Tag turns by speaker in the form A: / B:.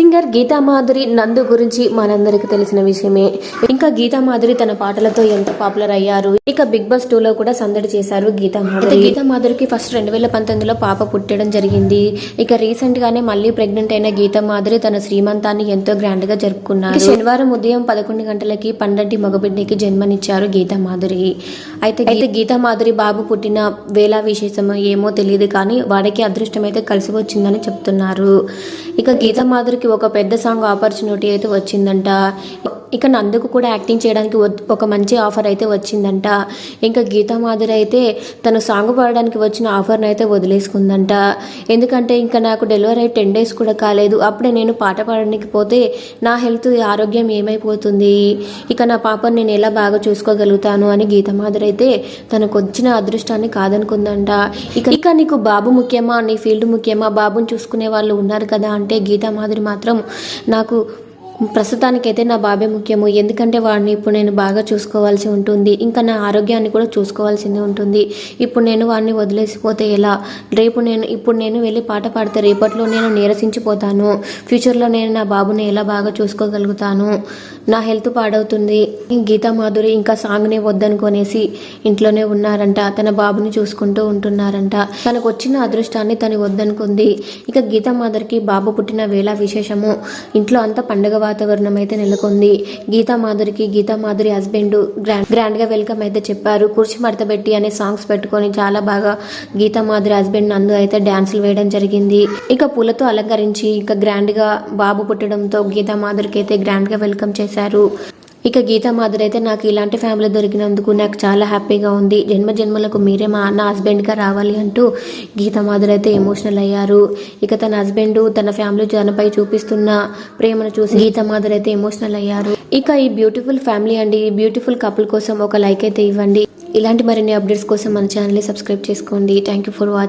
A: Singer Geetha Madhuri నందు గురించి మనందరికి తెలిసిన విషయమే. ఇంకా గీతా మాధురి తన పాటలతో ఎంత పాపులర్ అయ్యారు? ఇక బిగ్ బాస్ టూ లో కూడా సందడి చేశారు గీతామాధురి గీతామాధురికి ఫస్ట్ రెండు వేల పంతొమ్మిదిలో పాప పుట్టడం జరిగింది. ఇక రీసెంట్ గానే మళ్ళీ ప్రెగ్నెంట్ అయిన గీతామాధురి తన శ్రీమంతాన్ని ఎంతో గ్రాండ్గా జరుపుకున్నారు శనివారం ఉదయం పదకొండు గంటలకి పండంటి మగబిడ్డకి జన్మనిచ్చారు గీతా మాధురి. అయితే అయితే గీతామాధురి బాబు పుట్టిన వేళ విశేషం ఏమో తెలియదు కానీ వాడికి అదృష్టం అయితే కలిసి వచ్చిందని చెప్తున్నారు. ఇక గీతామాధురికి ఒక పెద్ద సాంగ్ ఆపర్చునిటీ అయితే వచ్చిందంట. ఇక నందుకు కూడా యాక్టింగ్ చేయడానికి ఒక మంచి ఆఫర్ అయితే వచ్చిందంట. ఇంకా గీతా మాధురి అయితే తను సాంగ్ పాడడానికి వచ్చిన ఆఫర్ని అయితే వదిలేసుకుందంట. ఎందుకంటే ఇంకా నాకు డెలివరీ అయ్యి టెన్ డేస్ కూడా కాలేదు. అప్పుడే నేను పాట పాడడానికి పోతే నా హెల్త్ ఆరోగ్యం ఏమైపోతుంది? ఇక నా పాపని నేను ఎలా బాగా చూసుకోగలుగుతాను అని గీత మాధురి అయితే తనకు వచ్చిన అదృష్టాన్ని కాదనుకుందంట. ఇక ఇక నీకు బాబు ముఖ్యమా? నీ ఫీల్డ్ ముఖ్యమా? బాబుని చూసుకునే వాళ్ళు ఉన్నారు కదా అంటే గీతా మాధురి మాత్రం నాకు ప్రస్తుతానికైతే నా బాబే ముఖ్యము. ఎందుకంటే వాడిని ఇప్పుడు నేను బాగా చూసుకోవాల్సి ఉంటుంది. ఇంకా నా ఆరోగ్యాన్ని కూడా చూసుకోవాల్సింది ఉంటుంది. ఇప్పుడు నేను వాడిని వదిలేసిపోతే ఎలా? రేపు నేను ఇప్పుడు నేను వెళ్ళి పాట పాడితే రేపట్లో నేను నీరసించిపోతాను. ఫ్యూచర్లో నేను నా బాబుని ఎలా బాగా చూసుకోగలుగుతాను? నా హెల్త్ పాడవుతుంది. గీతా మాధురి ఇంకా సాంగ్నే వద్దనుకొనేసి ఇంట్లోనే ఉన్నారంట. తన బాబుని చూసుకుంటూ ఉంటున్నారంట. తనకు వచ్చిన అదృష్టాన్ని తను వద్దనుకుంది. ఇక గీతా మాధురికి బాబు పుట్టిన వేళ విశేషము. ఇంట్లో అంతా పండుగ వాతావరణం అయితే నెలకొంది. గీతా మాధురికి గీతా మాధురి హస్బెండ్ గ్రాండ్ గ్రాండ్గా వెల్కమ్ అయితే చెప్పారు. కుర్చీ మడత పెట్టి అనే సాంగ్స్ పెట్టుకొని చాలా బాగా గీతా మాధురి హస్బెండ్ నందు అయితే డాన్సులు వేయడం జరిగింది. ఇక పూలతో అలంకరించి ఇక గ్రాండ్గా బాబు పుట్టడంతో గీతా మాధురికి అయితే గ్రాండ్గా వెల్కమ్ చేశారు. ఇక గీతా మాధురి అయితే నాకు ఇలాంటి ఫ్యామిలీ దొరికినందుకు నాకు చాలా హ్యాపీగా ఉంది. జన్మ జన్మలకు మీరే మా నా హస్బెండ్గా రావాలి అంటూ గీతా మాధురి అయితే ఎమోషనల్ అయ్యారు. ఇక తన హస్బెండ్ తన ఫ్యామిలీ తనపై చూపిస్తున్న ప్రేమను చూసి గీతా మాధురి అయితే ఎమోషనల్ అయ్యారు. ఇక ఈ బ్యూటిఫుల్ ఫ్యామిలీ అండి. ఈ బ్యూటిఫుల్ కపుల్ కోసం ఒక లైక్ అయితే ఇవ్వండి. ఇలాంటి మరిన్ని అప్డేట్స్ కోసం మన ఛానల్ని సబ్స్క్రైబ్ చేసుకోండి. Thank you for watching